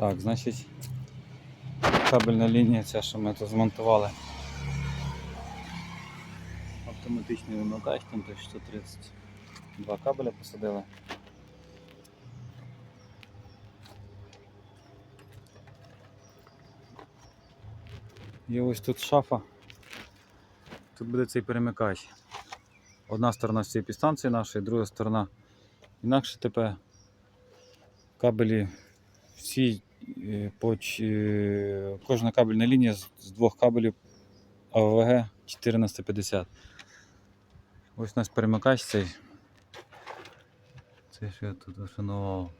Так, значить, кабельна лінія ця, що ми тут змонтували. Автоматичний вимикач, там той 130. Два кабеля посадили. І ось тут шафа. Тут буде цей перемикач. Одна сторона з цієї підстанції нашої, друга сторона інакше ТП. Кабелі всі кожна кабельна лінія з двох кабелів АВГ 1450. Ось у нас перемикач цей. Це що я тут вишанував.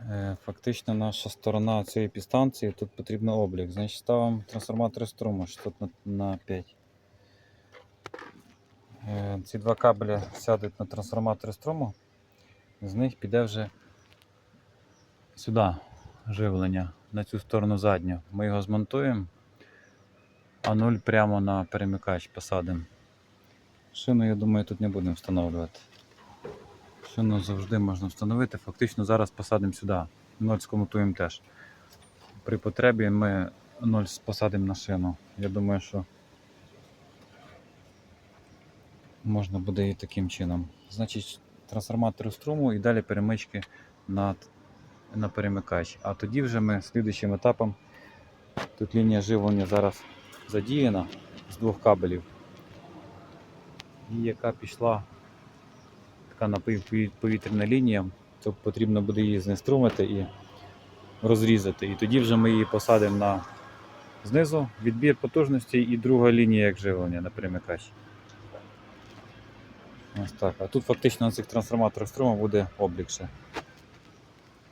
Е, Фактично наша сторона цієї підстанції, тут потрібно облік. Значить ставимо трансформатори струму, що тут на, на 5. Е, Ці два кабеля сядуть на трансформатори струму, з них піде вже сюди живлення, на цю сторону задню. Ми його змонтуємо, а нуль прямо на перемикач посадимо. Шину, я думаю, тут не будемо встановлювати. Шину завжди можна встановити. Фактично зараз посадимо сюди. Ноль скомутуємо теж. При потребі ми ноль посадимо на шину. Я думаю, що можна буде і таким чином. Значить, трансформатори струму і далі перемички на, на перемикач. А тоді вже ми слідуючим етапом, тут лінія живлення зараз задіяна з двох кабелів. І яка пішла така напівповітряна лінія, то потрібно буде її знеструмити і розрізати. І тоді вже ми її посадимо на знизу відбір потужності і друга лінія як живлення на перемикач. Ось так. А тут фактично на цих трансформаторах струму буде облік.